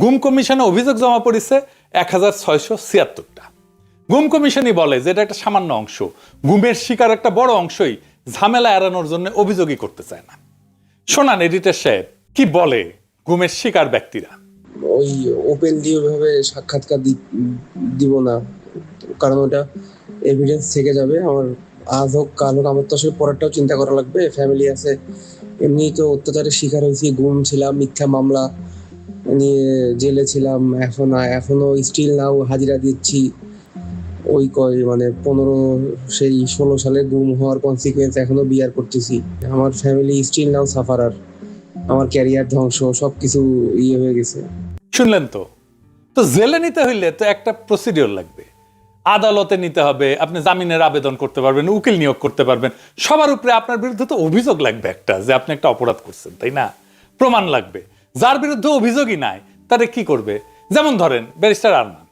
গুম কমিশনে অভিযোগ জমা পড়েছে এক হাজার ছয়শো ছিয়াত্তরটা। গুম কমিশনই বলে যে এটা একটা সামান্য অংশ। গুমের শিকার একটা বড় অংশই ঝামেলা এড়ানোর জন্য অভিযোগই করতে চায় না। শোনান এডিটর সাহেব, কি বলে গুমের শিকার ব্যক্তিরা? ওই ওপেন দিয়ে ওইভাবে সাক্ষাৎকার দিব না। কারণ ওটা এভিডেন্স থেকে যাবে। আমার আজ হোক, কাল হোক, আমার তো আসলে পরেরটাও চিন্তা করা লাগবে। ফ্যামিলি আছে। এমনি তো অত্যাচারের শিকার হয়েছি, গুম ছিলাম, মিথ্যা মামলা। নিয়ে জেলে ছিলাম, এখন এখনও স্টিল নাও হাজিরা দিচ্ছি। ওই কয় মানে পনেরো, সেই ষোলো সালে গুম হওয়ার কনসিকুয়েন্স এখনও বিয়ার করতেছি। আমার ফ্যামিলি স্টিল নাও সাফারার আমার ক্যারিয়ার ধ্বংস, সবকিছু ইয়ে হয়ে গেছে। শুনলেন তো? তো জেলে নিতে হইলে তো একটা প্রসিডিওর লাগবে। আদালতে নিতে হবে, আপনি জামিনের আবেদন করতে পারবেন, উকিল নিয়োগ করতে পারবেন। সবার উপরে আপনার বিরুদ্ধে তো অভিযোগ লাগবে একটা, যে আপনি একটা অপরাধ করছেন, তাই না? প্রমাণ লাগবে। যার বিরুদ্ধে অভিযোগই নাই, তারে কি করবে? যেমন ধরেন, ব্যারিস্টার আরমান,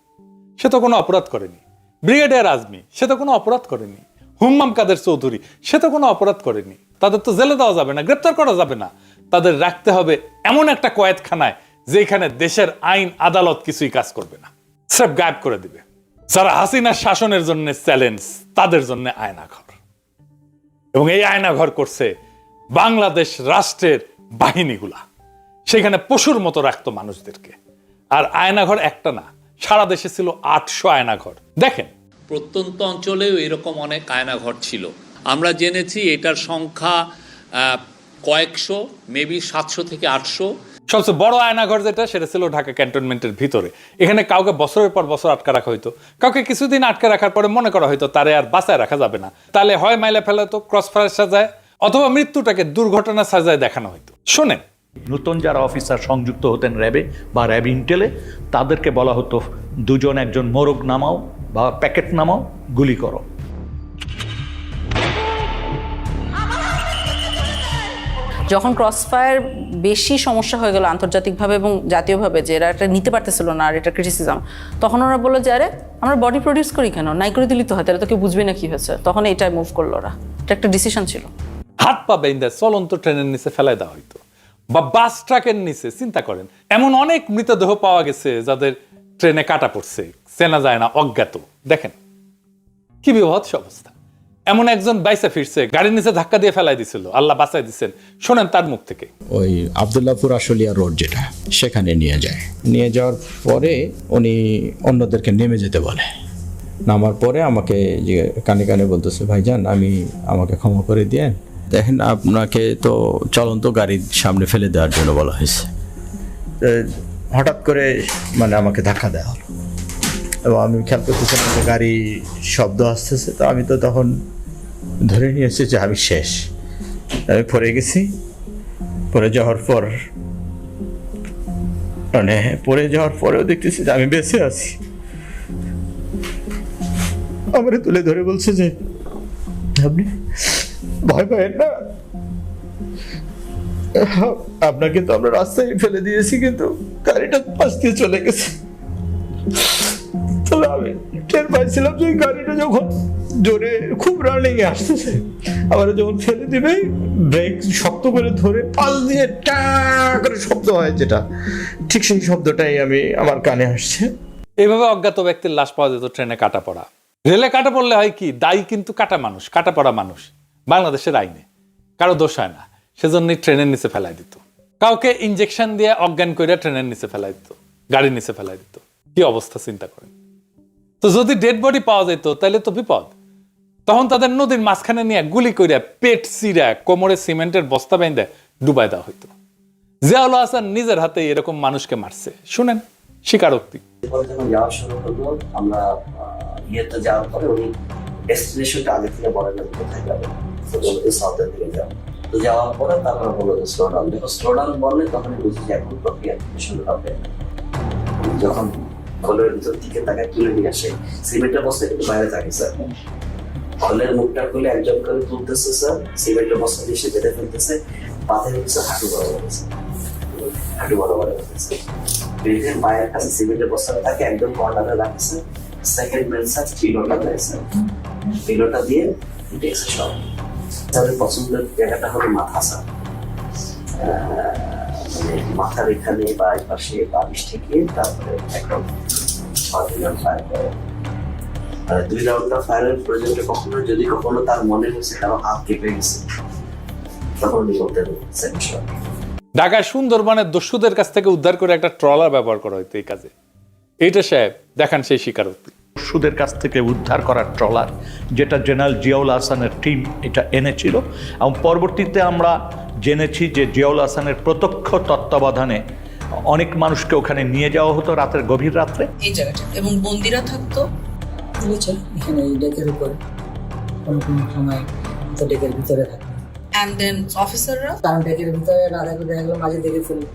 সে তো কোনো অপরাধ করেনি। ব্রিগেডিয়ার আজমি, সে তো কোনো অপরাধ করেনি। হুম্মাম কাদের চৌধুরী, সে তো কোনো অপরাধ করেনি। তাদের তো জেলে দেওয়া যাবে না, গ্রেপ্তার করা যাবে না। তাদের রাখতে হবে এমন একটা কয়েদখানায় যেখানে দেশের আইন, আদালত কিছুই কাজ করবে না। স্রেফ গায়েব করে দিবে। যারা হাসিনার শাসনের জন্য চ্যালেঞ্জ, তাদের জন্য আয়নাঘর। এবং এই আয়নাঘর করছে বাংলাদেশ রাষ্ট্রের বাহিনীগুলা। সেখানে পশুর মতো রাখতো মানুষদেরকে। আর আয়নাঘর একটা না সারা দেশে ছিল আটশো আয়নাঘর। দেখেন। প্রত্যন্ত অঞ্চলেও এরকম অনেক আয়নাঘর ছিল। আমরা জেনেছি এটার সংখ্যা কয়েকশো মেবি সাতশো থেকে আটশো। সবচেয়ে বড় আয়নাঘর যেটা সেটা ছিল ঢাকা ক্যান্টনমেন্টের ভিতরে। এখানে কাউকে বছরের পর বছর আটকে রাখা হইতো। কাউকে কিছুদিন আটকে রাখার পরে মনে করা হয়তো তারে আর বাঁচায় রাখা যাবে না। তাহলে হয় মাইলে ফেলা তো ক্রস ফায়ার সাজায় অথবা মৃত্যুটাকে দুর্ঘটনা সাজায় দেখানো হইতো। শোনেন নতুন যারা অফিসার সংযুক্ত হতেন র্যাবে বা র্যাব ইন্টেলে তাদেরকে বলা হতো দুজন একজন মোরগ নামাও বা প্যাকেট নামাও গুলি করো। যখন ক্রসফায়ার বেশি সমস্যা হয়ে গেল আন্তর্জাতিকভাবে এবং জাতীয়ভাবে যে এরা এটা নিতে পারতেছিল না আর এটা ক্রিটিসিজম তখন ওরা বলল যে আরে আমরা বডি প্রডিউস করি কেন? নাই করে দিলি তো হয় তাহলে তো কেউ বুঝবে না কি হয়েছে। তখন এটাই মুভ করল ওরা। এটা একটা ডিসিশন ছিল। হাত পা বেঁধে চলন্ত ট্রেনের নিচে ফেলাই দেওয়া হইতো। বা বাস ট্রাকের নিচে, চিন্তা করেন, এমন অনেক মৃতদেহ পাওয়া গেছে যাদের ট্রেনে কাটা পড়ছে, চেনা যায় না, অজ্ঞাত। দেখেন, কি বিভৎস অবস্থা। এমন একজন বাইসে ফিরছে, গাড়ির নিচে ধাক্কা দিয়ে ফেলাই দিছিল, আল্লাহ বাঁচাই দিচ্ছেন শোনেন তার মুখ থেকে। ওই আবদুল্লাপুর আশুলিয়া রোড যেটা, সেখানে নিয়ে যায়। নিয়ে যাওয়ার পরে উনি অন্যদেরকে নেমে যেতে বলে। নামার পরে আমাকে কানে কানে বলতেছে, ভাইজান, আমি, আমাকে ক্ষমা করে দিয়ে দেখেন, আপনাকে তো চলন্ত গাড়ির সামনে ফেলে দেওয়ার জন্য বলা হয়েছে। হঠাৎ করে মানে আমাকে ধাক্কা দেওয়া হলো। এবং আমি খেয়াল করতেছিলাম যে গাড়ি শব্দ আসতেছে, তো আমি তো তখন ধরে নিয়েছি যে আমি শেষ। আমি পড়ে গেছি। পড়ে যাওয়ার পর মানে পড়ে যাওয়ার পরেও দেখতেছি যে আমি বেঁচে আছি। আমার তুলে ধরে বলছে যে, আপনি ভয় পাবেন না। আপনাকে তো আমরা রাস্তায় ফেলে দিয়েছি, কিন্তু গাড়িটা পাশ দিয়ে চলে গেছে। তাহলে আমি টের পাইছিলাম যে গাড়িটা যখন জোরে খুব রানিং এ আসতেছে আবার যখন ফেলে দিবে ব্রেক শক্ত করে ধরে পাল দিয়ে টা করে শব্দ হয় যেটা, ঠিক সেই শব্দটাই আমি, আমার কানে আসছে। এইভাবে অজ্ঞাত ব্যক্তির লাশ পাওয়া যেত ট্রেনে কাটা পড়া। রেলে কাটা পড়লে হয় কি, দায়ী কিন্তু কাটা মানুষ, কাটা পড়া মানুষ। বাংলাদেশের আইনে। কারও দোষ হয় না। সেজন্যই ট্রেনের নিচে ফেলাই দিত। কাউকে ইঞ্জেকশন দিয়ে অজ্ঞান করে ট্রেনের নিচে ফেলাই দিত, গাড়ির নিচে ফেলাই দিত। কি অবস্থা, চিন্তা করেন। তো যদি ডেড বডি পাওয়া যেত তাহলে তো বিপদ। তখন তাদের নদীর মাঝখানে নিয়ে গুলি করে পেট চিরা কোমরে সিমেন্টের বস্তা বেঁধে ডুবাই দেওয়া হইতো। জিয়াউল হাসান নিজের হাতে এরকম মানুষকে মারছে। শুনেন, স্বীকারোক্তি। আমরা ইয়েতে যাওয়ার পরে উনি ডেস্টিনেশনটা আগে থেকে বলেন কোথায় যাবে তো বলতে সাউথের দিকে যাও তো যাওয়ার পরে তারপরে বলল যে স্লো ডাউন দেখো স্লো বললে তখনই বুঝি যে এখন প্রক্রিয়া শুরু হবে। যখন কলের ভিতর দিকে তাকে তুলে নিয়ে আসে। সিমেন্টের বস্তা কিন্তু বাইরে থাকে স্যার কলের মুখটা খুলে একজন করে তুলতেছে স্যার সিমেন্টের বস্তা দিয়ে সে বেঁধে ফেলতেছে। পাতে হচ্ছে হাঁটু হয়েছে হাঁটু বড় হয়েছে বেঁধে মায়ের কাছে সিমেন্টের বস্তাটা তাকে একদম কর্নারে রাখছে। সেকেন্ড মেন স্যার পিলোটা রয়েছে পিলোটা দিয়ে দেখছে সব তাদের পছন্দের জায়গাটা হলো মাথা মানে মাথার এখানে বা এই পাশে বালিশ থেকে তারপরে একদম রাউন্ড আর দুই রাউন্ডটা ফায়ারের প্রয়োজনটা কখনো যদি কখনো তার মনে হয়েছে হাত কেঁপে গেছে তখন ঢাকায় সুন্দরবনের দস্যুদের কাছ থেকে উদ্ধার করে একটা ট্রলার ব্যবহার করা হইতো এই কাজে। এইটা সাহেব, দেখান সেই স্বীকারোক্তি। সুদের কাছ থেকে উদ্ধার করার ট্রলার যেটা জেনারেল জিয়াউল হাসানের টিম এটা এনেছিল। এবং পরবর্তীতে আমরা জেনেছি যে জিয়াউল হাসানের প্রত্যক্ষ তত্ত্বাবধানে অনেক মানুষকে ওখানে নিয়ে যাওয়া হতো রাতের গভীর রাত্রে। এই জায়গাটা। এবং বন্দিরা থাকতো। এখানে এই ডেকের উপর কোনো কোনো সময় তো ডেকের ভিতরে থাকে অ্যান্ড দেন অফিসাররা কারণ ডেকের ভিতরে না থাকলে দেখা গেলো মাঝে দেখে ফেলি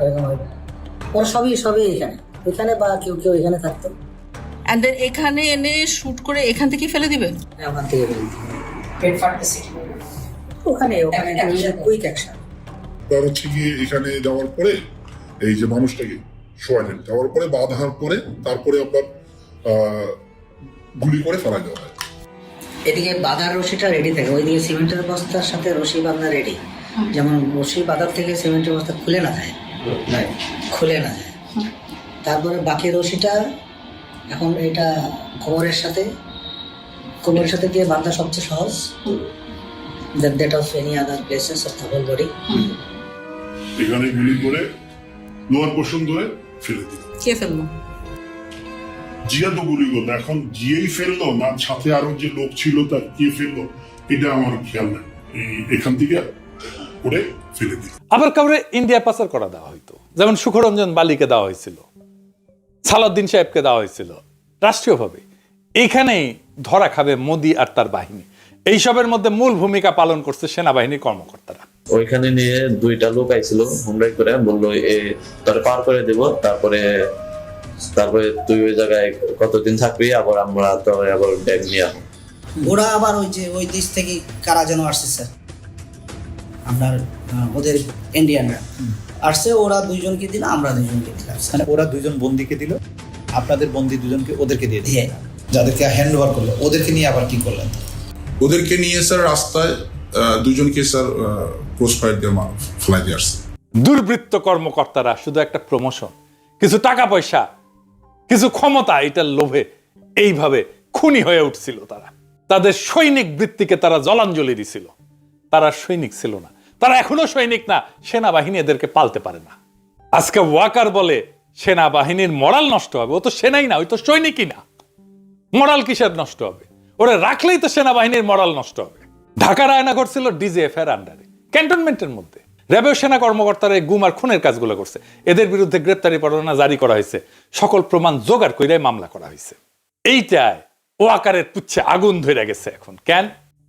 এরকম হবে ওরা সবই সবই এখানে। এখানে বা কেউ কেউ এখানে থাকতো। অ্যান্ড দেন এখানে এনে শুট করে এখান থেকে ফেলে দিবে ওখান থেকে ফেলি পেট ফাটতেছে ওখানে ওখানে কুইক অ্যাকশন তার হচ্ছে গিয়ে এখানে যাওয়ার পরে এই যে মানুষটাকে শোয়ালেন যাওয়ার পরে বাঁধার পরে তারপরে আপনার আহ, গুলি করে ফেলা দেওয়া হয় এদিকে বাঁধার রশিটা রেডি থাকে। ওইদিকে সিমেন্টের বস্তার সাথে রশি বাঁধা রেডি যেমন রশি বাঁধার থেকে সিমেন্টের বস্তা খুলে না যায়। খুলে না যায়। তারপরে বাকি রশিটা এখন এটা কোমরের সাথে কোমরের সাথে দিয়ে বাঁধা সবচেয়ে সহজ। That that of any other places of the whole body এখানে গুলি করে লোয়ার পোর্শন ধরে ফেলে দিল। কে ফেলল? জিয়া তো গুলি করল। এখন জিয়েই ফেলল না সাথে আরও যে লোক ছিল তার কে ফেলল এটা আমার খেয়াল নাই। এখান থেকে করে ফেলে দিল। আবার কাউরে ইন্ডিয়া পাচার করা দেওয়া হইতো। যেমন সুখরঞ্জন বালিকে দেওয়া হয়েছিল সালাউদ্দিন সাহেবকে দেওয়া হয়েছিল রাষ্ট্রীয়ভাবে। এইখানেই ধরা খাবে মোদি আর তার বাহিনী। এইসবের মধ্যে মূল ভূমিকা পালন করছে সেনাবাহিনীর কর্মকর্তারা। ওইখানে নিয়ে দুইটা লোক আইছিল হুমরাই করে বলল এ তোরে পার করে দেব তারপরে তারপরে তুই ওই জায়গায় কতদিন থাকবি আবার আমরা তোর আবার ব্যাগ নিয়ে আসব ওরা আবার ওই যে ওই দেশ থেকে কারা যেন আসছে স্যার? আপনার ওদের ইন্ডিয়ানরা আসছে ওরা দুইজনকে দিল আমরা দুইজনকে দিলাম মানে ওরা দুজন বন্দিকে দিল আপনাদের বন্দি দুজনকে ওদেরকে দিয়ে দিয়ে যাদেরকে হ্যান্ড ওভার করল ওদেরকে নিয়ে আবার কি করলেন? ওদেরকে নিয়ে স্যার রাস্তায় দুজনকে স্যার ক্রস ফায়ার দিয়ে ফেলাই দিয়ে আসছে। দুর্বৃত্ত কর্মকর্তারা শুধু একটা প্রমোশন কিছু টাকা পয়সা কিছু ক্ষমতা এটার লোভে এইভাবে খুনি হয়ে উঠছিল তারা। তাদের সৈনিক বৃত্তিকে তারা জলাঞ্জলি দিছিল। তারা সৈনিক ছিল না। তারা এখনও সৈনিক না, সেনাবাহিনী এদেরকে পালতে পারে না। আজকে ওয়াকার বলে, সেনাবাহিনীর মরাল নষ্ট হবে। ও তো সেনাই না, ওই তো সৈনিকই না। মরাল কিসের নষ্ট হবে? ওরা রাখলেই তো সেনাবাহিনীর মরাল নষ্ট হবে। ঢাকার আয়না ঘটছিল ডিজিএফ এর আন্ডারে ক্যান্টনমেন্টের মধ্যে। র্যাবের সেনা কর্মকর্তারা গুম আর খুনের কাজগুলো করছে। এদের বিরুদ্ধে গ্রেপ্তারি পরোয়ানা জারি করা হয়েছে। সকল প্রমাণ জোগাড় করে মামলা করা হয়েছে। এইটায় ওয়াকারের পুচ্ছে আগুন ধরে গেছে এখন। কেন?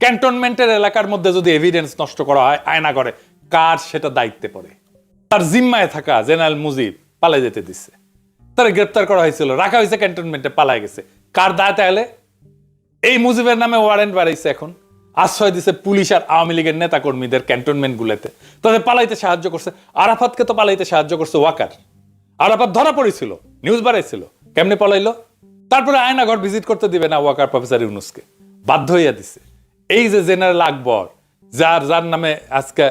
ক্যান্টনমেন্টের এলাকার মধ্যে যদি এভিডেন্স নষ্ট করা হয়, আয়না ঘরে কার সেটা দায়িত্বে পড়ে? তার জিম্মায় থাকা জেনারেল মুজিব পালাই যেতে দিচ্ছে তারা গ্রেপ্তার করা হয়েছিল, রাখা হয়েছে ক্যান্টনমেন্টে পালায় গেছে। কার দায় তাহলে এই মুজিবের নামে ওয়ারেন্ট বাড়াইছে এখন। আশ্রয় দিছে পুলিশ আর আওয়ামী লীগের নেতা কর্মীদের ক্যান্টনমেন্ট গুলোতে তাদের পালাইতে সাহায্য করছে, আরাফাতকে তো পালাইতে সাহায্য করছে ওয়াকার। আরাফাত ধরা পড়েছিল নিউজ বাড়াইছিল, কেমনে পলাইলো? তারপরে আয়নাঘর ভিজিট করতে দিবে না ওয়াকার প্রফেসর ইউনুসকে। বাধ্য হইয়া দিছে। এই যে জেনারেল আকবর, যার যার নামে আজকে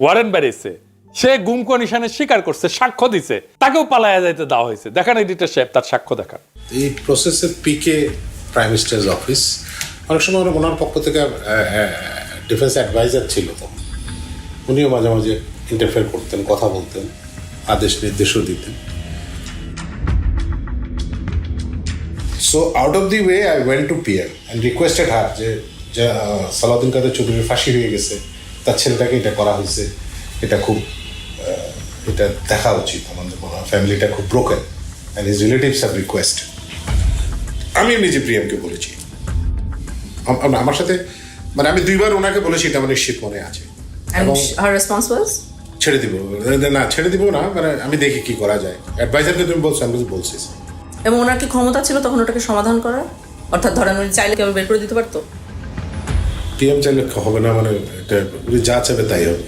ওয়ারেন বেরিয়েছে, সে গুমকো নিশানে স্বীকার করছে, সাক্ষ্য দিছে, তাকেও পালাইয়া যাইতে দেওয়া হয়েছে। দেখান এডিটর সাহেব, তার সাক্ষ্য দেখান। এই প্রসেসের পিকে প্রাইম মিনিস্টার্স অফিস অনেক সময় ওনার পক্ষ থেকে ডিফেন্স অ্যাডভাইজার ছিল তো। উনিও মাঝে মাঝে ইন্টারফেয়ার করতেন, কথা বলতেন, আদেশ নির্দেশও দিতেন। So out of the way I went to PM and requested her যে সালাউদ্দিন কাদের চৌধুরীর ফাঁসি হয়ে গেছে তার ছেলেটাকে এটা করা হয়েছে। এটা খুব এটা দেখা উচিত আমাদের মনে হয় ফ্যামিলিটা খুব broken and his relatives have request আমি নিজে প্রিয়ামকে বলেছি। আম- আম- আমার সাথে মানে আমি দুইবার ওনাকে বলেছি এটা আমার নিশ্চিত মনে আছে। এবং ছেড়ে দিব। না ছেড়ে দিব না মানে আমি দেখি কি করা যায়। অ্যাডভাইজারকে তুমি বলছো আমি বলছি। এবং ওনার কি ক্ষমতা ছিল তখন ওটাকে সমাধান করার? অর্থাৎ ধরেন উনি চাইলে কেউ বের করে দিতে পারতো? পিএম চাইলে হবে না মানে যা চাবে তাই হবে।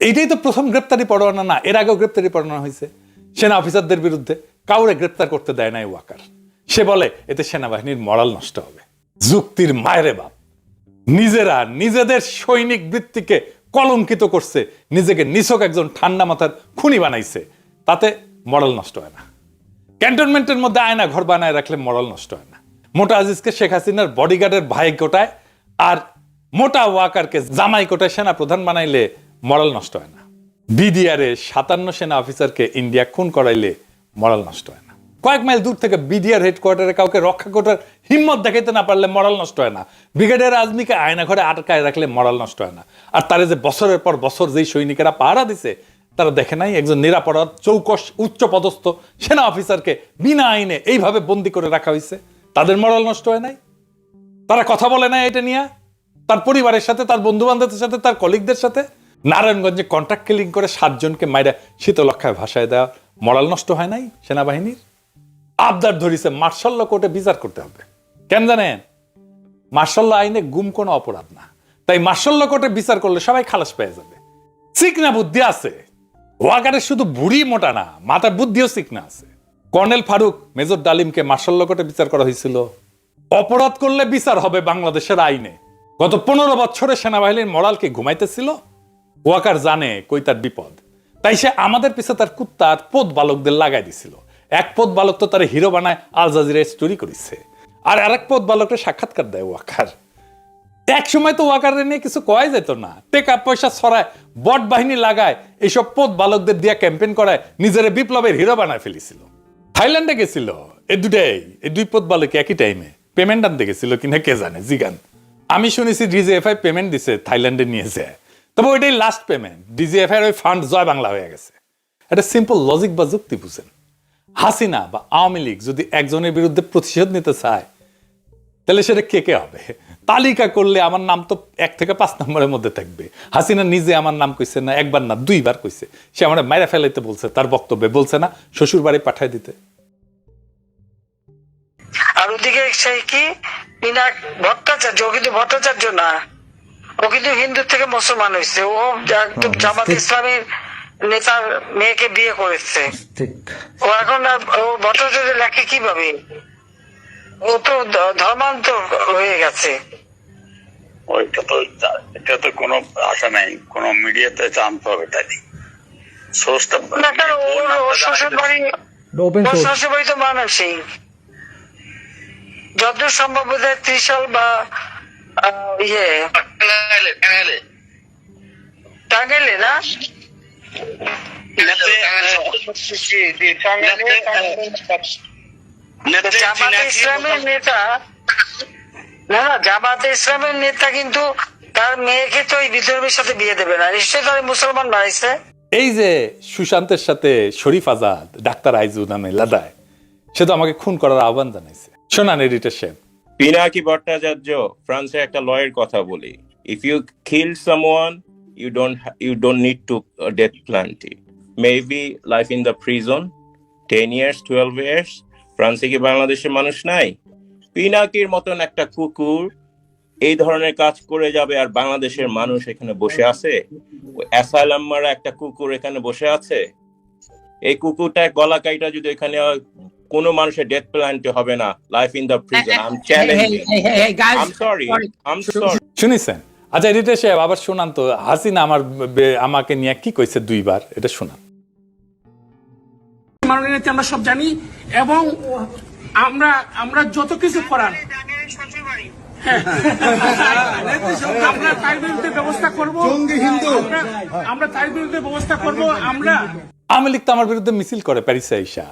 এইটাই তো প্রথম গ্রেপ্তারি পরোয়ানা না, এর আগেও গ্রেপ্তারি পরোয়ানা হয়েছে। সেনা অফিসারদের বিরুদ্ধে কাউরে গ্রেপ্তার করতে দেয় নাই ওয়াকার। সে বলে, এতে সেনাবাহিনীর মরাল নষ্ট হবে। যুক্তির মায়েরে বাপ। নিজেরা নিজেদের সৈনিক বৃত্তিকে কলঙ্কিত করছে, নিজেকে নিছক একজন ঠান্ডা মাথার খুনি বানাইছে। তাতে মরাল নষ্ট হয় না। ক্যান্টনমেন্টের মধ্যে আয়না ঘর বানায় রাখলে মরাল নষ্ট হয় না। মোটা আজিজকে শেখ হাসিনার বডিগার্ডের ভাই কোটায় আর মোটা ওয়াকারকে জামাই কোটায় সেনা প্রধান বানাইলে মরাল নষ্ট হয় না। বিডিআরে সাতান্ন সেনা অফিসারকে ইন্ডিয়া খুন করাইলে মরাল নষ্ট হয় না। কয়েক মাইল দূর থেকে বিডিআর হেডকোয়ার্টারে কাউকে রক্ষা করার হিম্মত দেখাইতে না পারলে মরাল নষ্ট হয় না। ব্রিগেডিয়ার আজমিকে আয়না ঘরে আটকায় রাখলে মরাল নষ্ট হয় না। আর তারে যে বছরের পর বছর যেই সৈনিকেরা পাহারা দিছে, তারা দেখে নাই একজন নিরাপরাধ, চৌকস উচ্চ পদস্থ সেনা অফিসারকে বিনা আইনে এইভাবে বন্দি করে রাখা হয়েছে তাদের মরাল নষ্ট হয় নাই? তারা কথা বলে না এটা নিয়ে? তার পরিবারের সাথে, তার বন্ধু বান্ধবদের সাথে, তার কলিগদের সাথে? নারায়ণগঞ্জে কন্ট্রাক্ট কিলিং করে সাতজনকে মাইরা শীতলক্ষায় ভাষায় দেওয়া মরাল নষ্ট হয় নাই সেনাবাহিনীর? আবদার ধরিছে মার্শাল্ল কোর্টে বিচার করতে হবে। কেন জানেন? মার্শাল্ল আইনে গুম কোনো অপরাধ না। তাই মার্শাল্ল কোর্টে বিচার করলে সবাই খালাস পেয়ে যাবে। চিকনা বুদ্ধি আছে। ওয়াকারের শুধু বুড়ি মোটা না, মাথার বুদ্ধিও চিকনা আছে। কর্নেল ফারুক, মেজর ডালিমকে মার্শাল্ল কোর্টে বিচার করা হয়েছিল। অপরাধ করলে বিচার হবে বাংলাদেশের আইনে। গত পনেরো বছরে সেনাবাহিনীর মরালকে ঘুমাইতেছিল। ওয়াকার জানে কই তার বিপদ। তাই সে আমাদের পিছে তার কুত্তা আর পোত বালকদের লাগাই দিছিল। এক পোত বালক তো তার হিরো বানায় আল জাজিরায় স্টোরি করেছে। আর আরেক পোত বালককে সাক্ষাৎকার দেয় ওয়াকার। এক সময় তো ওয়াকারে নিয়ে কিছু কয় যেত না। টেকা পয়সা ছড়ায়, বট বাহিনী লাগায়, এইসব পোত বালকদের দিয়ে ক্যাম্পেইন করায় নিজের বিপ্লবের হিরো বানায় ফেলেছিল। থাইল্যান্ডে গেছিল। এই দুটাই এই দুই পোত বালক একই টাইমে পেমেন্ট আনতে গেছিল কিনা কে জানে, জিগান। আমি শুনেছি ডিজিএফআই পেমেন্ট দিছে, থাইল্যান্ডে নিয়েছে তবে ওইটাই লাস্ট পেমেন্ট ডিজিএফআই ওই ফান্ড জয় বাংলা হয়ে গেছে। এটা সিম্পল লজিক বা যুক্তি বুঝেন। হাসিনা বা আওয়ামী লীগ যদি একজনের বিরুদ্ধে প্রতিশোধ নিতে চায়, তাহলে সেটা কে কে হবে? তালিকা করলে আমার নাম তো এক থেকে পাঁচ নম্বরের মধ্যে থাকবে। হাসিনা নিজে আমার নাম কইছে না একবার না দুইবার কইছে। সে আমার মায়েরা ফেলাইতে বলছে তার বক্তব্যে বলছে না শ্বশুর বাড়ি পাঠায় দিতে। আর ওদিকে সেই কি? ভট্টাচার্য ও কিন্তু ভট্টাচার্য না। ও কিন্তু হিন্দু থেকে মুসলমান হয়েছে ও একদম জামাত ইসলামের নেতার মেয়েকে বিয়ে করেছে। ও এখন আর ও ভট্টাচার্য লেখে কীভাবে? ও তো ধর্মান্তর হয়ে গেছে। ওইটা তো এটা তো কোনো আশা নাই কোনো মিডিয়াতে জানতে হবে তাই সোর্সটা না কেন ওর ওর শ্বশুর বাড়ি ওর শ্বশুর বাড়ি তো মানসিক যতদূর সম্ভব ত্রিশাল বা আহ, ইয়ে। টাঙ্গাইলে না? জামাতে ইসলামের নেতা। না না জামাতে ইসলামের নেতা কিন্তু তার মেয়েকে তো এই বিধর্মীর সাথে বিয়ে দেবে না। নিশ্চয়ই তার মুসলমান বাড়াইছে। এই যে সুশান্তের সাথে শরীফ আজাদ ডাক্তার আইজু নামে লাদায় সে তো আমাকে খুন করার আহ্বান জানাইছে। শোনান এডিটার সাহেব পিনাকি ভট্টাচার্য ফ্রান্সের একটা লয়ের কথা বলি। If you kill someone you don't you don't need to death penalty maybe life in the prison ten years twelve years ফ্রান্সে কি বাংলাদেশের মানুষ নাই? পিনাকির মতন একটা কুকুর এই ধরনের কাজ করে যাবে আর বাংলাদেশের মানুষ এখানে বসে আছে? একটা কুকুর এখানে বসে আছে? এই কুকুরটা গলা কাইটা যদি এখানে হয়, কোনো মানুষের ডেথ প্ল্যান্টি হবে না। Life in the prison I am challenging I am sorry I am sorry শুনিছেন? আচ্ছা এডিটার সাহেব আবার শোনান তো। হাসিনা আমার আমাকে নিয়ে কি কইছে দুইবার? এটা শোনান। মাননীয় নেত্রী আমরা সব জানি এবং আমরা আমরা যত কিছু করার। হ্যাঁ। আমরা তার বিরুদ্ধে ব্যবস্থা করব। আমরা- আমরা তার বিরুদ্ধে ব্যবস্থা করব। আমরা আওয়ামী লীগ তো আমার বিরুদ্ধে মিছিল করে প্যারিসে আইসা।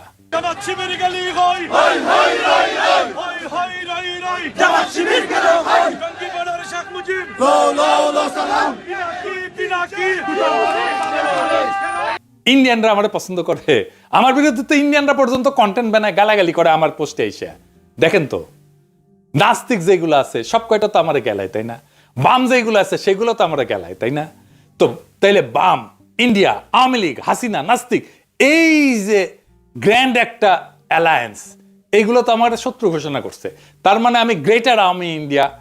ইন্ডিয়ানরা আমার পছন্দ করে। আমার বিরুদ্ধে তো ইন্ডিয়ানরা পর্যন্ত কন্টেন্ট বানায়, গালাগালি করে আমার পোস্টে এসে। দেখেন তো, নাস্তিক যেগুলো আছে, সব কয়টা তো আমার গেলায়, তাই না? বাম যেগুলো আছে, সেগুলো তো আমরা গেলায়, তাই না? তো, তাইলে বাম ইন্ডিয়া আওয়ামী লীগ, হাসিনা, নাস্তিক, এই যে গ্র্যান্ড একটা অ্যালায়েন্স এইগুলো তো আমার শত্রু ঘোষণা করছে। তার মানে আমি গ্রেটার আওয়ামী ইন্ডিয়া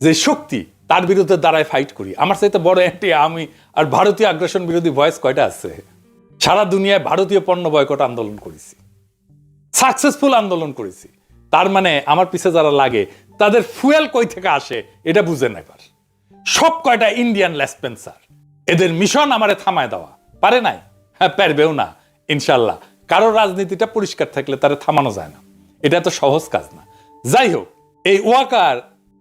যে শক্তি, তার বিরুদ্ধে দাঁড়ায় ফাইট করি। আমার সাথে বড় অ্যান্টি আমি আর ভারতীয় আগ্রাসন বিরোধী ভয়েস কয়টা আছে? সারা দুনিয়ায় ভারতীয় পণ্য বয়কট আন্দোলন করেছি। সাকসেসফুল আন্দোলন করেছি। তার মানে আমার পিছে যারা লাগে, তাদের ফুয়েল কই থেকে আসে এটা বুঝেন এবার। সব কয়টা ইন্ডিয়ান লেসপেন্সার, এদের মিশন আমারে থামায় দেওয়া। পারে নাই? হ্যাঁ পারবেও না, ইনশাল্লাহ। কারও রাজনীতিটা পরিষ্কার থাকলে তারা থামানো যায় না। এটা তো সহজ কাজ না। যাই হোক, এই ওয়াকার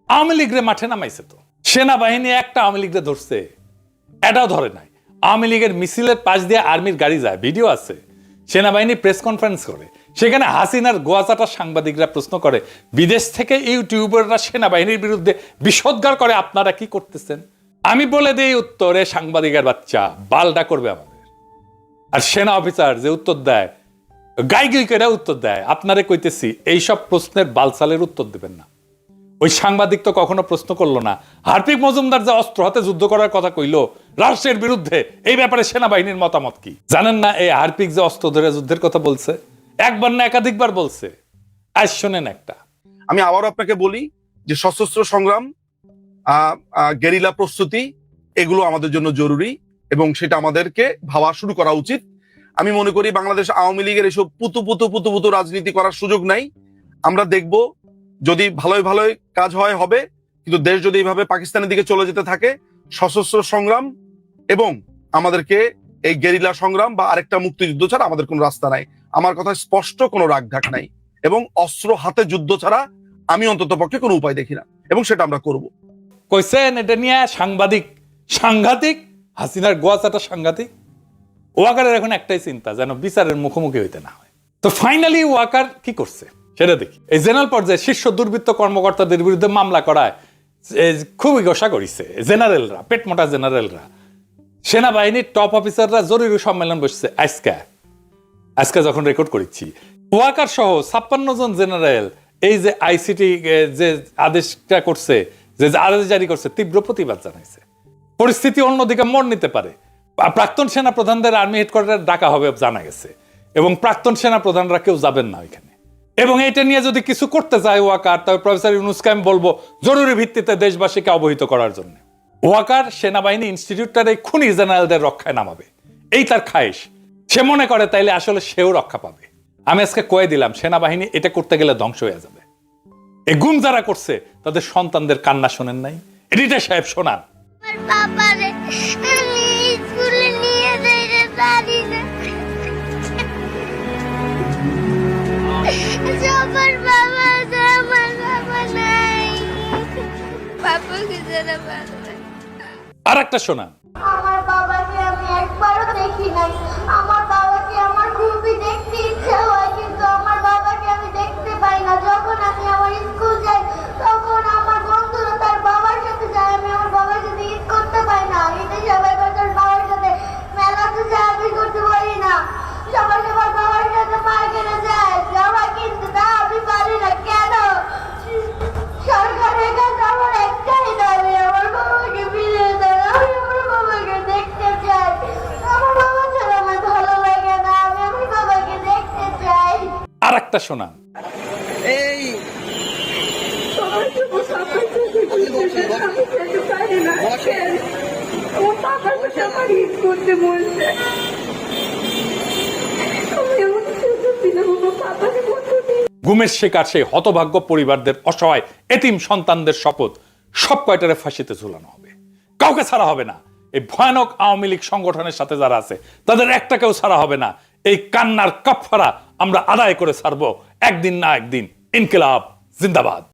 আওয়ামী লীগরে মাঠে নামাইছে তো। সেনাবাহিনী একটা আওয়ামী লীগরে ধরছে। এটাও ধরে নাই। আওয়ামী লীগের মিছিলের পাশ দিয়ে আর্মির গাড়ি যায়। ভিডিও আছে। সেনাবাহিনী প্রেস কনফারেন্স করে। সেখানে হাসিনার গোয়াচাটা সাংবাদিকরা প্রশ্ন করে, বিদেশ থেকে ইউটিউবাররা সেনাবাহিনীর বিরুদ্ধে বিষোদ্গার করে, আপনারা কি করতেছেন? আমি বলে দিই উত্তরে, সাংবাদিকের বাচ্চা বালটা করবে আমাদের। আর সেনা অফিসার যে উত্তর দেয় গাই গাই করে উত্তর দেয়। আপনারে কইতেছি, এইসব প্রশ্নের বালসালের উত্তর দেবেন না। ওই সাংবাদিক তো কখনো প্রশ্ন করল না। হার্পিক মজুমদার যে অস্ত্র হাতে যুদ্ধ করার কথা কইলো রাষ্ট্রের বিরুদ্ধে, এই ব্যাপারে সেনাবাহিনীর মতামত কি? জানেন না এই হার্পিক যে অস্ত্র ধরে যুদ্ধের কথা বলছে? একবার না একাধিকবার বলছে। আজ শোনেন একটা। আমি আবারও আপনাকে বলি যে সশস্ত্র সংগ্রাম গেরিলা প্রস্তুতি, এগুলো আমাদের জন্য জরুরি এবং সেটা আমাদেরকে ভাবা শুরু করা উচিত। আমি মনে করি বাংলাদেশ আওয়ামী লীগের এসব পুতু পুতু পুতু পুতু রাজনীতি করার সুযোগ নাই। আমরা দেখব যদি ভালোই ভালোই কাজ হয়, হবে। কিন্তু দেশ যদি এইভাবে পাকিস্তানের দিকে চলে যেতে থাকে, সশস্ত্র সংগ্রাম এবং আমাদেরকে এই গেরিলা সংগ্রাম বা আরেকটা মুক্তিযুদ্ধ ছাড়া আমাদের কোনো রাস্তা নাই। আমার কথা স্পষ্ট কোনো রাগঢাক নাই এবং অস্ত্র হাতে যুদ্ধ ছাড়া আমি অন্তত পক্ষে কোনো উপায় দেখি না এবং সেটা আমরা করব। কইছেন, এটা নিয়ে সাংবাদিক, সাংঘাতিক, হাসিনার গোয়াচাটা সাংঘাতিক। ওয়াকারের এখন একটাই চিন্তা, যেন বিচারের মুখোমুখি হইতে না হয়। তো ফাইনালি ওয়াকার কি করছে? সেটা দেখি। এই জেনারেল পর্যায়ে শীর্ষ দুর্বৃত্ত কর্মকর্তাদের বিরুদ্ধে মামলা করায় খুবই গোসা করিছে জেনারেলরা পেটমোটা জেনারেলরা। সেনাবাহিনীর টপ অফিসাররা জরুরি সম্মেলন বসছে আজকে। আজকে যখন রেকর্ড করেছি ওয়াকার সহ ছাপ্পান্ন জন জেনারেল এই যে আইসিটি যে আদেশটা করছে, যে আদেশ জারি করছে, তীব্র প্রতিবাদ জানাইছে। পরিস্থিতি অন্যদিকে মোড় নিতে পারে। প্রাক্তন সেনা প্রধানদের আর্মি হেডকোয়ার্টার ডাকা হবে জানা গেছে। এবং প্রাক্তন সেনা প্রধানরা কেউ যাবেন না ওইখানে। এবং এটা নিয়ে যদি কিছু করতে চায় ওয়াকার, তবে প্রফেসর ইউনুসকে আমি বলব, জরুরি ভিত্তিতে দেশবাসীকে অবহিত করার জন্য। ওয়াকার সেনাবাহিনী ইনস্টিটিউটটার এই খুনি জেনারেলদের রক্ষায় নামাবে। এই তার খায়েশ। সে মনে করে তাইলে আসলে সেও রক্ষা পাবে। আমি আজকে কয়ে দিলাম, সেনাবাহিনী এটা করতে গেলে ধ্বংস হয়ে যাবে। এই গুম যারা করছে, তাদের সন্তানদের কান্না শোনেন নাই। এডিটার সাহেব শোনান। আর একটা শোনান আমার বাবাকে আমি একবারও দেখি নাই আমার বাবাকে আমার খুবই দেখতে ইচ্ছা হয় কিন্তু আমার বাবাকে আমি দেখতে পাই না যখন আমি আমার স্কুল যাই তখন আমার বন্ধুরা তার বাবার সাথে যায় আমি আমার বাবার সাথে ঈদ করতে পাই না ঈদে সবাই তার বাবার সাথে মেলাতে যায় আমি করতে পারি না সবাই সবার বাবার সাথে মার্কেটে যায় জামা কিনতে তা আমি পারি না কেন সরকারের কাছে আমার একটাই দাবি আমার বাবাকে ফিরিয়ে দেন আমি আমার বাবাকে দেখতে চাই আমার বাবা ছাড়া আমার ভালো লাগে না আমি আমার বাবাকে দেখতে চাই আর একটা শোনান এই করতে বলছে আমি এমন ছোট ছিলাম আমার পাপাকে কতদিন গুমের শিকার সেই হতভাগ্য পরিবারদের অসহায় এতিম সন্তানদের শপথ সব কয়টারে ফাঁসিতে ঝুলানো হবে? কাউকে ছাড়া হবে না। এই ভয়ানক আওয়ামী লীগ সংগঠনের সাথে যারা আছে তাদের একটাকেও ছাড়া হবে না। এই কান্নার কাপফারা আমরা আদায় করে ছাড়বো। একদিন না একদিন। ইনকিলাব জিন্দাবাদ।